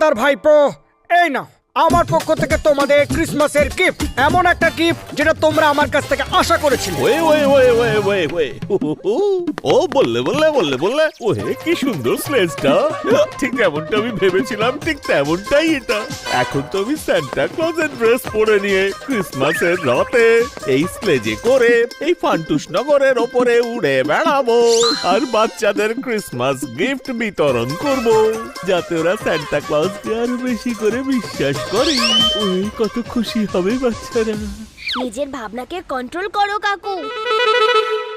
তার ভাইপো। এই নাও। আমার পক্ষ থেকে তোমাদের ক্রিসমাসের গিফট এমন একটা গিফট যেটা তোমরা আমার কাছ থেকে আশা করেছিলে। ওয়ে ওয়ে ওয়ে ওয়ে ওয়ে ওয়ে। ও, বললে বললে বললে বললে। ওহে, কি সুন্দর স্লেজটা ঠিক যেমনটা আমি ভেবেছিলাম, ঠিক তেমনটাই এটা। এখন তো আমি সান্টা ক্লজের ড্রেস পরে নিয়ে ক্রিসমাসের রাতে এই স্লেজে করে এই ফান্টুস নগরের ওপরে উড়ে বেড়াবো আর বাচ্চাদের ক্রিসমাস গিফট বিতরণ করব, যাতে ওরা সান্টা ক্লজকে আরও বেশি করে বিশ্বাস করে। ওই কত খুশি হবে বাচ্চারা। নিজের ভাবনাকে কন্ট্রোল করো কাকু।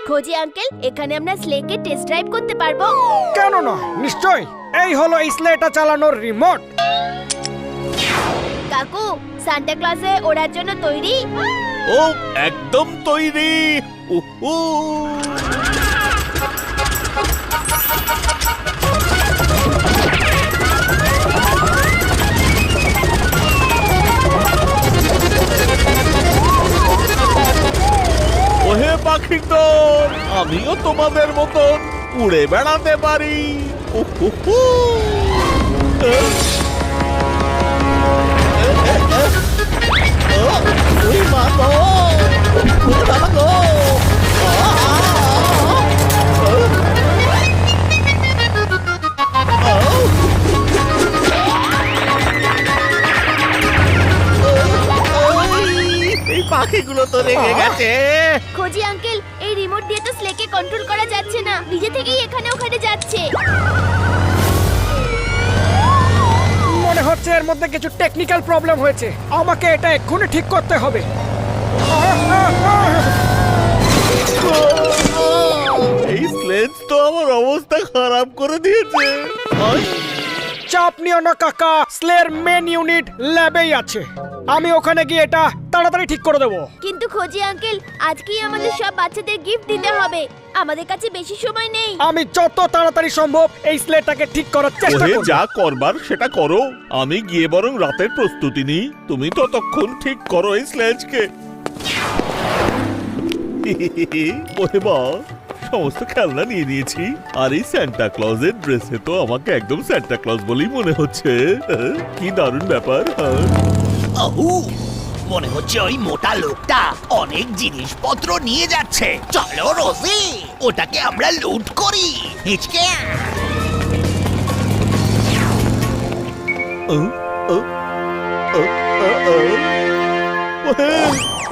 খোঁজি আঙ্কেল এখানে আমরা স্লেকে টেস্ট ড্রাইভ করতে পারব। কেন না? নিশ্চয় এই হলো এই স্লেটা চালানোর রিমোট কাকু সান্টা ক্লজে ওড়ার জন্য তৈরি? ও একদম তৈরি। উহু। পাখির দল আমিও তোমাদের মতন উড়ে বেড়াতে পারি। মা পাখিগুলো তো রেগে গেছে। টেকনিক্যাল প্রবলেম হয়েছে। আমাকে এটা এক্ষুনি ঠিক করতে হবে। এই স্লেজ তো আমার অবস্থা খারাপ করে দিয়েছে। চাপ নিও না কাকা। স্লের মেন ইউনিট ল্যাবেই আছে। আমি ওখানে গিয়ে এটা তাড়াতাড়ি ঠিক করে দেবো। কিন্তু খোঁজি আঙ্কেল আজকেই আমাদের সব বাচ্চাদের গিফট দিতে হবে। আমাদের কাছে বেশি সময় নেই। আমি যত তাড়াতাড়ি সম্ভব এই স্লেটাকে ঠিক করার চেষ্টা ওহে করব। যা করবার সেটা করো। আমি গিয়ে বরং রাতের প্রস্তুতি নিই। তুমি ততক্ষণ ঠিক করো এই স্লেজকে ওহে বা সমস্ত খেলনা নিয়ে নিয়েছি। আর এই স্যান্টা ক্লজের ড্রেসে তো আমাকে একদম স্যান্টা ক্লজ বলেই মনে হচ্ছে। কি দারুণ ব্যাপার হ্যাঁ? আহু মনে হচ্ছে ওই মোটা লোকটা অনেক জিনিসপত্র নিয়ে যাচ্ছে। চলো রোজি ওটাকে আমরা লুট করি। হিচকে।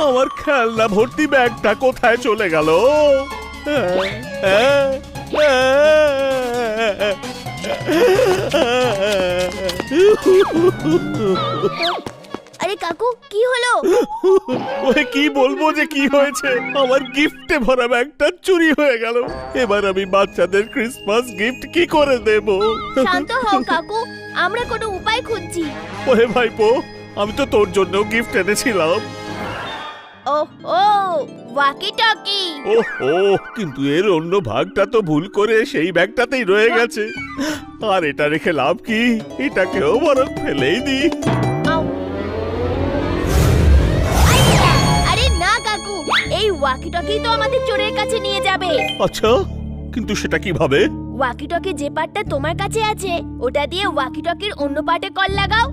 আমার খেলনা ভর্তি ব্যাগটা কোথায় চলে গেল? আরে কাকু কি হলো? ওহে কি বলব যে কি হয়েছে? আমার গিফটে ভরা ব্যাগটা চুরি হয়ে গেল। এবার আমি বাচ্চাদের ক্রিসমাস গিফট কি করে দেব? শান্ত হও কাকু আমরা কোনো উপায় খুঁজছি। ওহে ভাইপো আমি তো তোর জন্য গিফট এনেছিলাম। ও ও ওয়াকি টকি ও ও কিন্তু এর অন্য ভাগটা তো ভুল করে সেই ব্যাগটাতেই রয়ে গেছে। আর এটা রেখে লাভ কি? এটাকেও বরং ফেলেই দি আরে না কাকু এই ওয়াকি টকি তো আমাদের চোরের কাছে নিয়ে যাবে। আচ্ছা কিন্তু সেটা কীভাবে? ওয়াকি টকি যে পার্টটা তোমার কাছে আছে ওটা দিয়ে ওয়াকি টকির অন্য পার্টে কল লাগাও।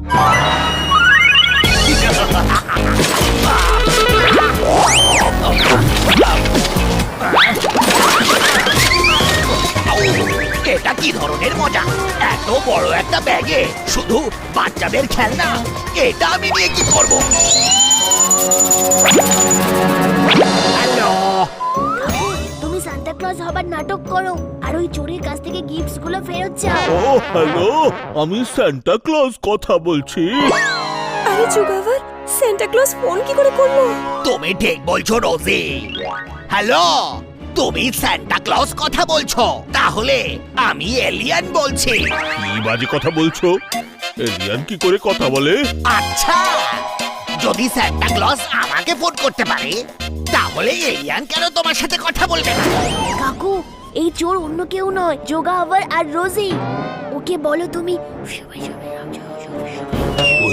এটা কি ধরনের মজা? এত বড় একটা ব্যাগে শুধু বাচ্চাদের খেলনা? এটা আমি নিয়ে কি করব? তুমি সান্তা ক্লজ হবার নাটক করো আর ওই চোরের কাছ থেকে গিফটসগুলো ফেরত চাও। ও হ্যালো আমি সান্টা ক্লজ কথা বলছি। আরে জুগাভার সেন্টা ক্লজ ফোন কি করে করল? তুমি ঠিক বলছো রোজি। হ্যালো তুমি সান্টা ক্লজ কথা বলছো। তাহলে আমি এলিয়ান বলছি। কি বাজে কথা বলছো? এলিয়ান কি করে কথা বলে? আচ্ছা যদি সান্টা ক্লজ আমাকে ফোন করতে পারে তাহলে এলিয়ান কেন তোমার সাথে কথা বলবে না? কাকু এই চোর অন্য কেউ নয় যোগা আবার আর রোজি। ওকে বলো তুমি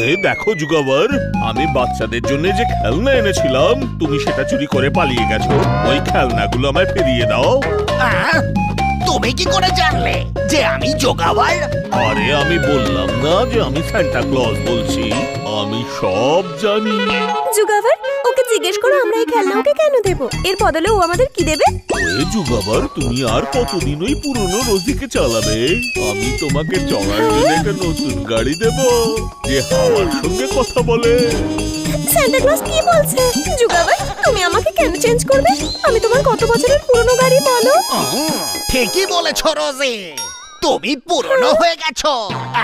ওহে দেখো যুগাবার আমি বাচ্চাদের জন্য যে খেলনা এনেছিলাম তুমি সেটা চুরি করে পালিয়ে গেছো। ওই খেলনাগুলো আমায় ফিরিয়ে দাও। আহ? তুমি কি করে জানলে যে আমি যোগাবার? আরে আমি বললাম না যে আমি সান্টা ক্লজ বলছি। আমি সব জানি। জুগাভার ওকে জিজ্ঞেস করো আমরা এই খেলনা ওকে কেন দেব? এর বদলে ও আমাদের কি দেবে? ওয়ে যুগাবার তুমি আর কতদিন ওই পুরনো রোজিকে চালাবে? আমি তোমাকে চলার জন্য একটা নতুন গাড়ি দেব যে হাওয়ার সঙ্গে কথা বলে। সান্টা ক্লজ কি বলছে? জুগাভার তুমি আমাকে কেন চেঞ্জ করবে? আমি তোমার কত বছরের পুরনো গাড়ি বলো। ঠিকই বলেছ রোজি। তুমি পুরনো হয়ে গেছো।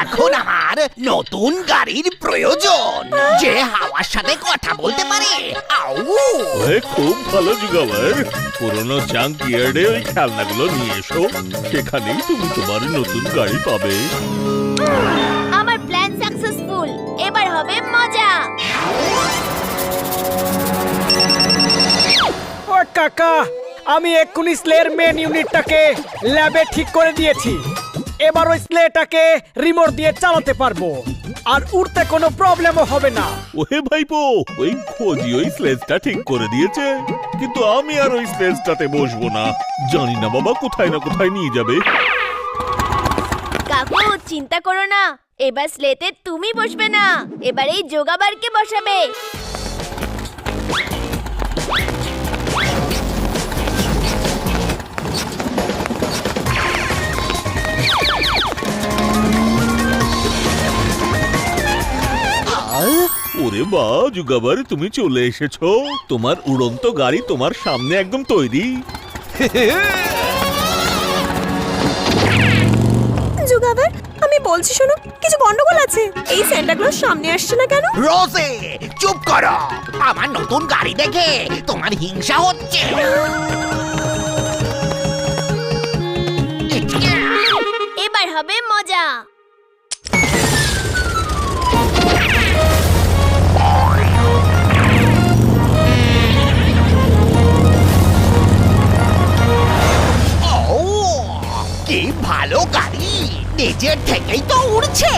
এখন আমার নতুন গাড়ির প্রয়োজন। যে হাওয়ার সাথে কথা বলতে পারে আউ। খুব ভালো যুগাবার পুরনো জাঙ্ক ইয়ার্ডে ওই খেলনাগুলো নিয়ে এসো। সেখানেই তুমি তোমার নতুন গাড়ি পাবে। আমার প্ল্যান সাকসেসফুল। এবার হবে মজা। ও কাকা আমি এক্ষুনি স্লের মেন ইউনিটটাকে ল্যাবে ঠিক করে দিয়েছি। এবার ওই স্লেটাকে রিমোট দিয়ে চালাতে পারব। আর উড়তে কোনো প্রবলেমও হবে না। ওহে ভাইপো ওই খোঁজি ওই স্লেজটা ঠিক করে দিয়েছে। কিন্তু আমি আর ওই স্লেজটাতে বসবো না। জানি না বাবা কোথায় না কোথায় নিয়ে যাবে। কাকু চিন্তা করো না। এবার স্লেতে তুমি বসবে না। এবার এই যোগাবারকে বসাবে। ওরে বা যুগাবার তুমি চলে এসেছ। তোমার উড়ন্ত গাড়ি তোমার সামনে একদম তৈরি। জুগাভার আমি বলছি শোনো কিছু গন্ডগোল আছে? এই সান্টা ক্লজ সামনে আসছে না কেন? রোজে চুপ করো। আমার নতুন গাড়ি দেখে তোমার হিংসা হচ্ছে। এবার হবে মজা। ভালো গাড়ি। নিজের থেকেই তো উড়ছে।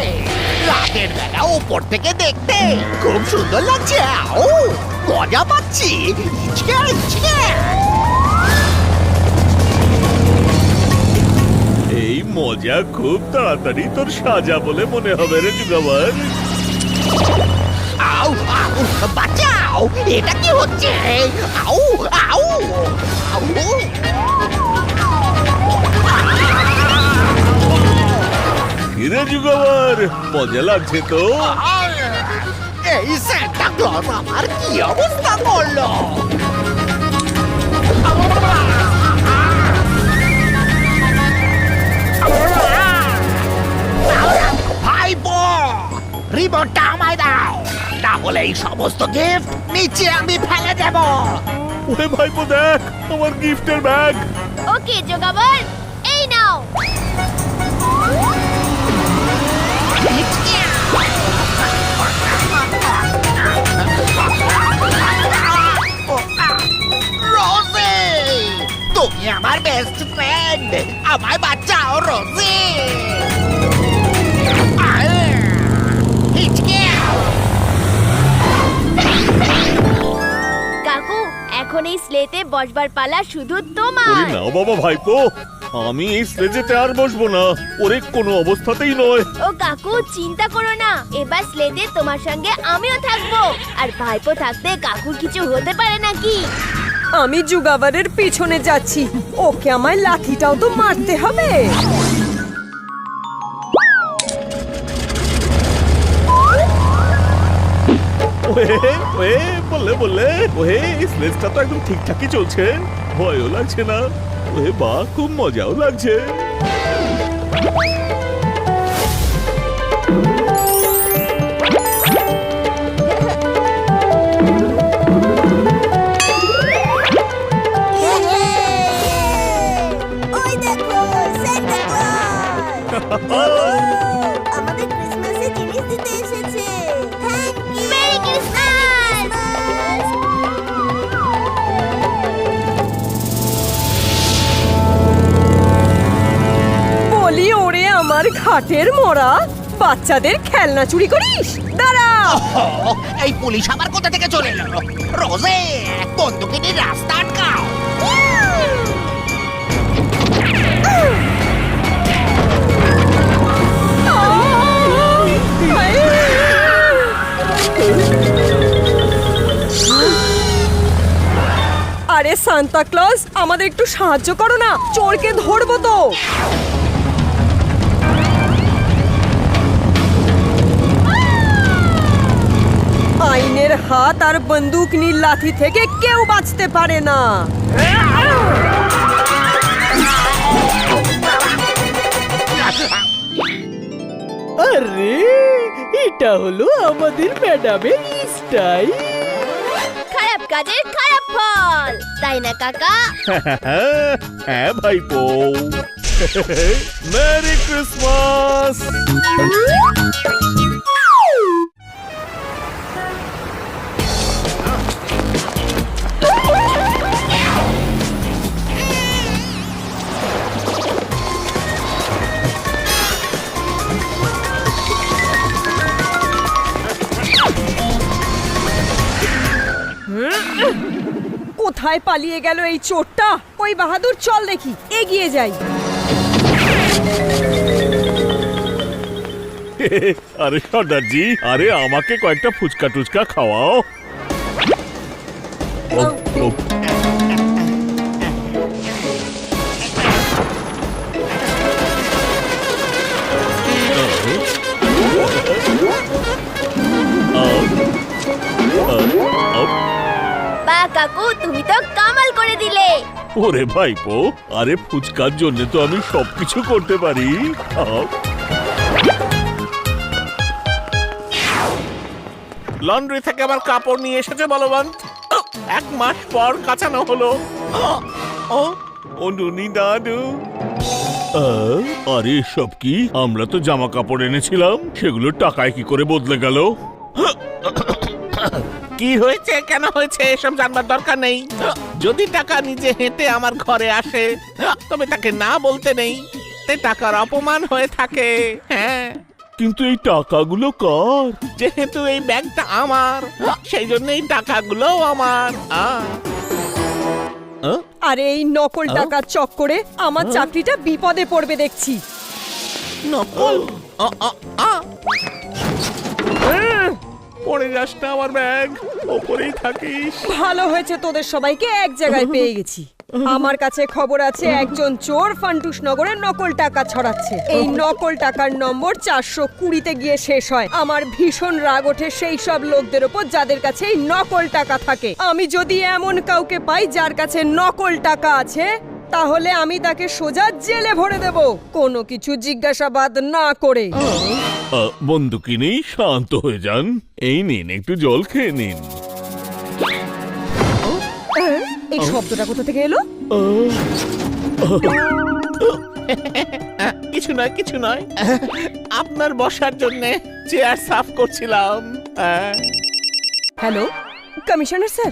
রাতের বেলা ওপর থেকে দেখতে খুব সুন্দর লাগছে ও মজা পাচ্ছি। ইচকে ইচকে এই মজা খুব তাড়াতাড়ি তোর সাজা বলে মনে হবে রে যুগাবার আউ আউ বাঁচাও এটা কি হচ্ছে? আউ আউ আউ কিরে যুগাবার মজা লাগছে তো। আর এই স্যান্টা ক্লজ আমার কি অবস্থা করল রিমোটটা আমায় দাও। না হলে এই সমস্ত গিফট নিচে আমি ফেলে দেব। ওরে ভাইপো দেখ আমার গিফটের ব্যাগ ওকে যোগাবার। আমার বেস্ট ফ্রেন্ড আমায় বাঁচাও রোজি কাকু এখন এই স্লেতে বসবার পালা শুধু তোমার। না বাবা ভাইপো আমি এই স্লেজেতে আর বসবো না ওরে কোনো অবস্থাতেই নয়। ও কাকু চিন্তা করো না এবার স্লেতে তোমার সঙ্গে আমিও থাকব। আর ভাইপো থাকতে কাকুর কিছু হতে পারে নাকি? আমি জুগাভারের পিছনে যাচ্ছি। ওকে আমায় লাঠিটাও তো মারতে হবে। বললে বললে। তো ঠিকঠাকই চলছে। ভয়ও লাগছে না। ওহে বা খুব মজাও লাগছে। বাচ্চাদের খেলনা চুরি করিস? দাঁড়া! এই পুলিশ আবার কোথা থেকে চলে এলো? রোজে বন্দুকে নিয়ে রাস্তা আটকাও। আরে সান্তা ক্লাস আমাদের একটু সাহায্য করো না। চোরকে ধরবো তো। আইনের হাত আর বন্দুক নীল লাথি থেকে কেউ বাঁচতে পারে না। আরে এটা হলো আমাদের ম্যাডামের স্টাইল। খারাপ কাজের খারাপ ফল তাই না কাকা? হ্যাঁ ভাইপো। মেরি ক্রিসমাস কোথায় পালিয়ে গেল এই চোরটা। ওই বাহাদুর চল দেখি। এগিয়ে যাই। আরে সর্দারজি আরে আমাকে কয়েকটা ফুচকা টুচকা খাওয়াও। ও, ও, ও, বা কাকু তুমি তো কামাল করে দিলে। ওরে ভাইপো আরে ফুচকার জন্য তো আমি সবকিছু করতে পারি। লন্ড্রি থেকে আবার কাপড় নিয়ে এসেছে বলবন্ত এক মাস পর কাঁচানো হলো। ও ও নুনি দাদু আরে সব কি? আমরা তো জামা কাপড় এনেছিলাম সেগুলো টাকায় কি করে বদলে গেল? কি হয়েছে? কেন হয়েছে? এসব জানবার দরকার নেই। যদি টাকা নিজে হেঁটে আমার ঘরে আসে তবে তাকে না বলতে নেই। তে টাকার অপমান হয়ে থাকে। হ্যাঁ। কিন্তু এই টাকাগুলো কার? যেহেতু এই ব্যাগটা আমার সেই জন্য এই টাকাগুলোও আমার। আহ? আরে এই নকল টাকার চক্করে আমার চাকরিটা বিপদে পড়বে দেখছি। নকল? আ, আ, আ। পড়ে যাস না আমার ব্যাগ ওপরেই থাকিস। ভালো হয়েছে তোদের সবাইকে এক জায়গায় পেয়ে গেছি। আমার কাছে খবর আছে একজন চোর ফান্টুস নগরে নকল টাকা ছড়াচ্ছে। এই নকল টাকার নম্বর চারশো কুড়িতে গিয়ে শেষ হয়। আমার ভীষণ রাগ ওঠে সেই সব লোকদের ওপর যাদের কাছে এই নকল টাকা থাকে। আমি যদি এমন কাউকে পাই যার কাছে নকল টাকা আছে তাহলে আমি তাকে সোজা জেলে ভরে দেব। কোনো কিছু জিজ্ঞাসাবাদ না করে। আহ, বন্দুকি নেই শান্ত হয়ে যান। এই নিন একটু জল খেয়ে নিন। এই শব্দটা কোথা থেকে এলো? কিছু নয় কিছু নয়। আপনার বসার জন্য চেয়ার সাফ করছিলাম। Hello commissioner sir.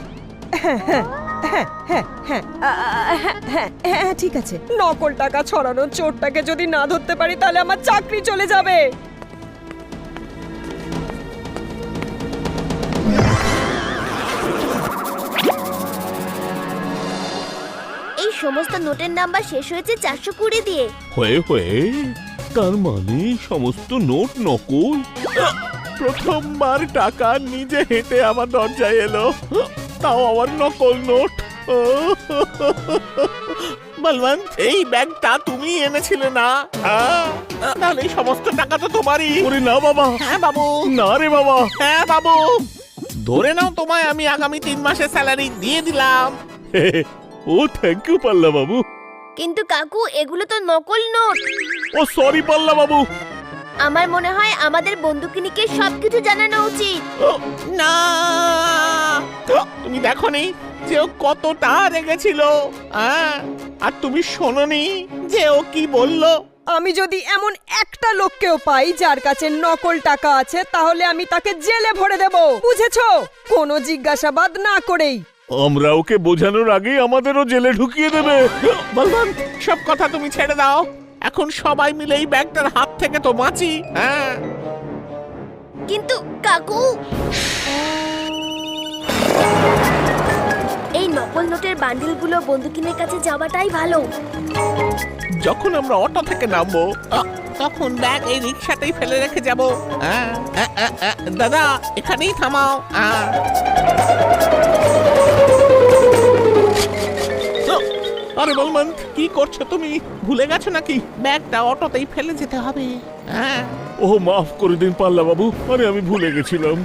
হ্যাঁ হ্যাঁ। হ্যাঁ হ্যাঁ হ্যাঁ। হ্যাঁ হ্যাঁ হ্যাঁ ঠিক আছে। নকল টাকা ছড়ানো চোরটাকে যদি না ধরতে পারি তাহলে আমার চাকরি চলে যাবে। এই সমস্ত নোটের নাম্বার শেষ হয়েছে চারশো কুড়ি দিয়ে। হয়ে হয়ে? তার মানে সমস্ত নোট নকল? প্রথমবার টাকা নিজে হেঁটে আমার দরজায় এলো। তাও আমার নকল নোট। বলবন্ত এই ব্যাগটা তুমি এনেছিলে না? আহ, তাহলে এই সমস্ত টাকা তো তোমারই। ওরে না বাবা। হ্যাঁ বাবু। না রে বাবা। হ্যাঁ বাবু। ধরে নাও তোমায় আমি আগামী তিন মাসের স্যালারি দিয়ে দিলাম। ও থ্যাংক ইউ পাল্লা বাবু। কিন্তু কাকু এগুলো তো নকল নোট। ও সরি পাল্লা বাবু। আমার মনে হয় আমাদের বন্দুকিনীকে সবকিছু জানানো উচিত। না। তুমি দেখনি যে ও কতটা রেগেছিল। আহ, আর তুমি শোনোনি যে ও কি বলল। আমি যদি এমন একটা লোককেও পাই যার কাছে নকল টাকা আছে তাহলে আমি তাকে জেলে ভরে দেব বুঝেছ? কোনো জিজ্ঞাসাবাদ না করেই। আমরা ওকে বোঝানোর আগেই আমাদেরও জেলে ঢুকিয়ে দেবে। বলবান সব কথা তুমি ছেড়ে দাও। এখন সবাই মিলে এই ব্যাগটার হাত থেকে তো বাঁচি হ্যাঁ। কিন্তু কাকু নকল নোটের বান্ডিলগুলো বন্দুকিনের কাছে যাওয়াটাই ভালো। যখন আমরা অটো থেকে নামবো তখন ব্যাগ এই রিক্সাতেই ফেলে রেখে যাব। আহ, আহ, দাদা এখানেই থামাও। আহ। আরে বলমান কি করছ তুমি? ভুলে গেছো নাকি? ব্যাগটা অটোতেই ফেলে যেতে হবে। হ্যাঁ ও মাফ করে দিন পাল্লা বাবু আরে আমি ভুলে গেছিলাম।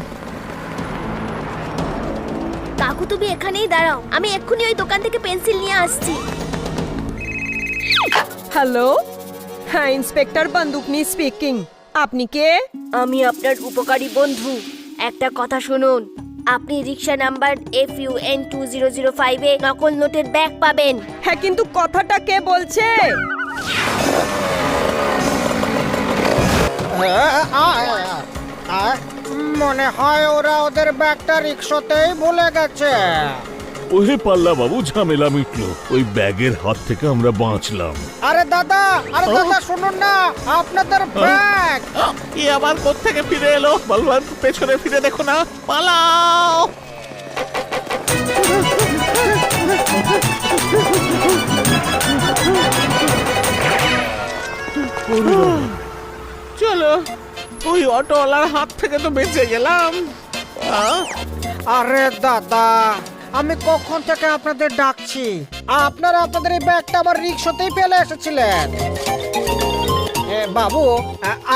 কাকু তুমি এখানেই দাঁড়াও। আমি এক্ষুনি ওই দোকান থেকে পেন্সিল নিয়ে আসছি। হ্যালো? হ্যাঁ ইন্সপেক্টর বান্দুকনি স্পিকিং। আপনি কে? আমি আপনার উপকারী বন্ধু। একটা কথা শুনুন। আপনি rickshaw number F U N two zero zero ফাইভে নকল নোটের ব্যাগ পাবেন। হ্যাঁ কিন্তু কথাটা কে বলছে? মনে হয় ওরা ওদের ব্যাগটা রিক্সাতেই ভুলে গেছে। ওহে পাল্লা বাবু ঝামেলা মিটলো। ওই ব্যাগের হাত থেকে আমরা বাঁচলাম। আরে দাদা আরে দাদা শুনুন না আপনাদের ব্যাগ। এ আবার কোত্থেকে ফিরে এলো? বলবান পেছনে ফিরে দেখো না। পালাও! চলো। ওই অটোওয়ালার হাত থেকে তো বেঁচে গেলাম। আরে দাদা আমি কখন থেকে আপনাদের ডাকছি? আপনারা আপনাদের এই ব্যাগটা আবার রিক্সাতেই ফেলে এসেছিলেন। বাবু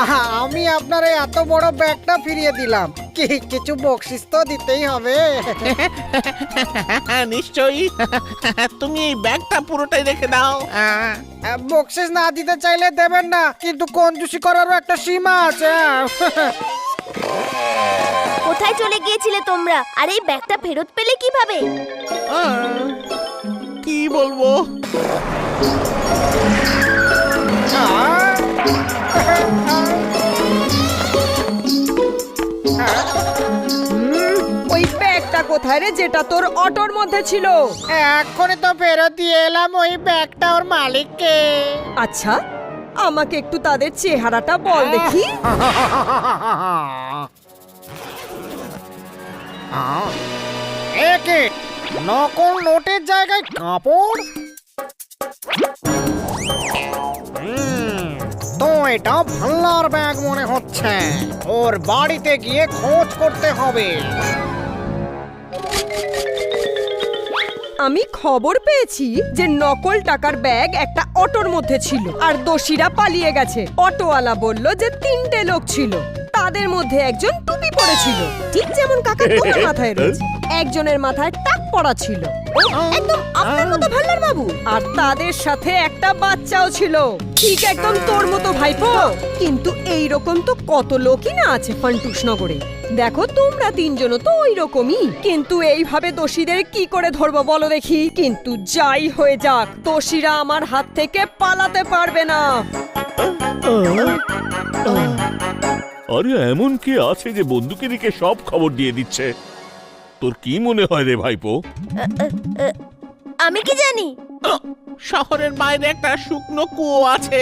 আহা, আমি আপনার এই এত বড় ব্যাগটা ফিরিয়ে দিলাম। কি কিছু বকশিস তো দিতেই হবে। নিশ্চয়ই। তুমি এই ব্যাগটা পুরোটাই রেখে দাও। বকশিস না দিতে চাইলে দেবেন না কিন্তু কঞ্জুসি করারও একটা সীমা আছে হ্যাঁ। কোথায় চলে গিয়েছিলে তোমরা? আর এই ব্যাগটা ফেরত পেলে কীভাবে? কি বলব? ব্যাগটা কোথায় রে? যেটা তোর অটোর মধ্যে ছিল। এক্ষুনি তো ফেরত দিয়ে এলাম ওই ব্যাগটা ওর মালিককে। আচ্ছা আমাকে একটু তাদের চেহারাটা বল দেখি। একে নকল নোটের জায়গায় কাপড়? তো এটা ভাল্লার ব্যাগ মনে হচ্ছে। ওর বাড়িতে গিয়ে খোঁজ করতে হবে। আমি খবর পেয়েছি যে নকল টাকার ব্যাগ একটা অটোর মধ্যে ছিল আর দোষীরা পালিয়ে গেছে। অটোওয়ালা বলল যে তিনটে লোক ছিল। তাদের মধ্যে একজন টুপি পরেছিল। ঠিক যেমন কাকা তোমার মাথায় রয়েছে। একজনের মাথায় টাক পড়া ছিল। একদম আপনার মতো ভাল্লার বাবু। আর তাদের সাথে একটা বাচ্চাও ছিল। ঠিক একদম তোর মতো ভাইপো। কিন্তু এই রকম তো কত লোকই না আছে ফান্টুস নগরে। দেখো তোমরা তিনজনও তো ওই রকমই কিন্তু এইভাবে দোষীদের কি করে ধরবো বলো দেখি? কিন্তু যাই হয়ে যাক দোষীরা আমার হাত থেকে পালাতে পারবে না। আরে এমন কি আছে যে বন্ধুকে দিকে সব খবর দিয়ে দিচ্ছে? তোর কি মনে হয় রে ভাইপো? আমি কি জানি? শহরের বাইরে একটা শুকনো কুয়ো আছে।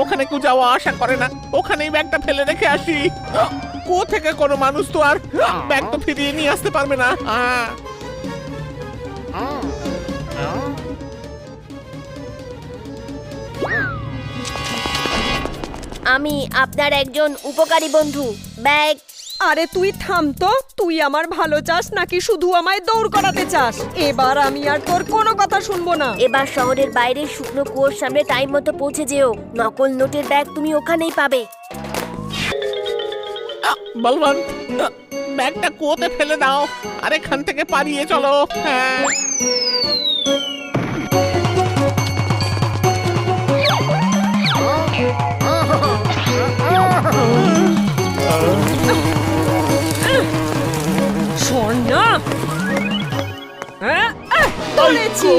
ওখানে কেউ যাওয়া আশা করে না। ওখানেই ব্যাগটা ফেলে রেখে আসি। কুয়ো থেকে কোনো মানুষ তো আর ব্যাগ তো ফিরিয়ে নিয়ে আসতে পারবে না। আমি আপনার একজন উপকারী বন্ধু ব্যাগ। আরে তুই থাম তো তুই আমার ভালো চাস নাকি শুধু আমায় দৌড় করাতে চাস? এবার আমি আর তোর কোনো কথা শুনব না। এবার শহরের বাইরে শুকনো কুয়োর সামনে টাইম মতো পৌঁছে যেও। নকল নোটের ব্যাগ তুমি ওখানেই পাবে। বলবান ব্যাগটা কুয়োতে ফেলে দাও। আর এখান থেকে পালিয়ে চলো। হ্যাঁ। না হ্যাঁ, ধরেছি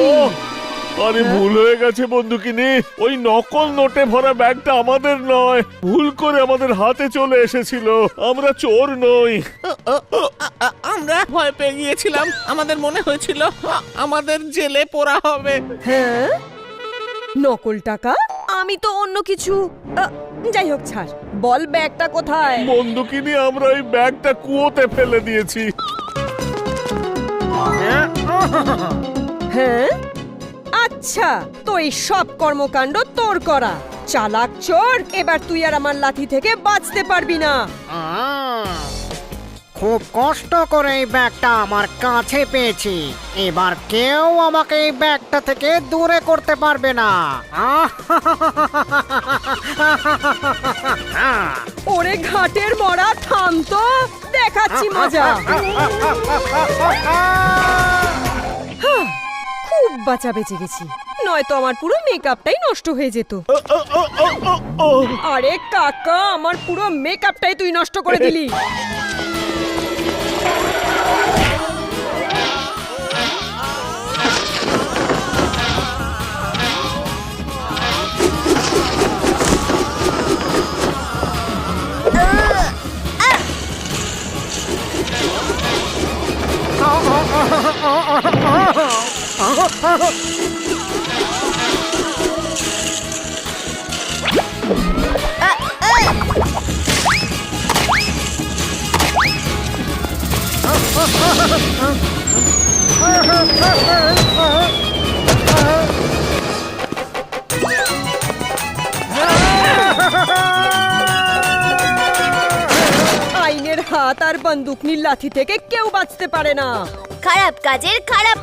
আরে ভুল হয়ে গেছে বন্ধুকিনি ওই নকল নোটে ভরা ব্যাগটা আমাদের নয়। ভুল করে আমাদের হাতে চলে এসেছিল। আমরা চোর নই। আমরা ভয় পেয়ে গিয়েছিলাম। আমাদের মনে হয়েছিল আমাদের জেলে পোড়া হবে। হ্যাঁ? নকল টাকা? আমি তো অন্য কিছু। আহ, যাই হোক ছাড়। বল ব্যাগটা কোথায়? বন্ধুকিনি আমরা ওই ব্যাগটা কুয়োতে ফেলে দিয়েছি। হ্যাঁ? আচ্ছা তো এই সব কর্মকাণ্ড তোর করা। চালাক চোর এবার তুই আর আমার লাথি থেকে বাঁচতে পারবি না। খুব কষ্ট করে এই ব্যাগটা আমার কাছে পেয়েছি। এবার কেউ আমাকে এই ব্যাগটা থেকে দূরে করতে পারবে না। ওরে ঘাটের মরা থাম তো। দেখাচ্ছি মজা। খুব বাঁচা বেঁচে গেছি। নয়তো আমার পুরো মেকআপটাই নষ্ট হয়ে যেত। আরে কাকা আমার পুরো মেকআপটাই তুই নষ্ট করে দিলি। আইনের হাত আর বন্দুকনির লাথি থেকে কেউ বাঁচতে পারে না খারাপ কাজের খারাপ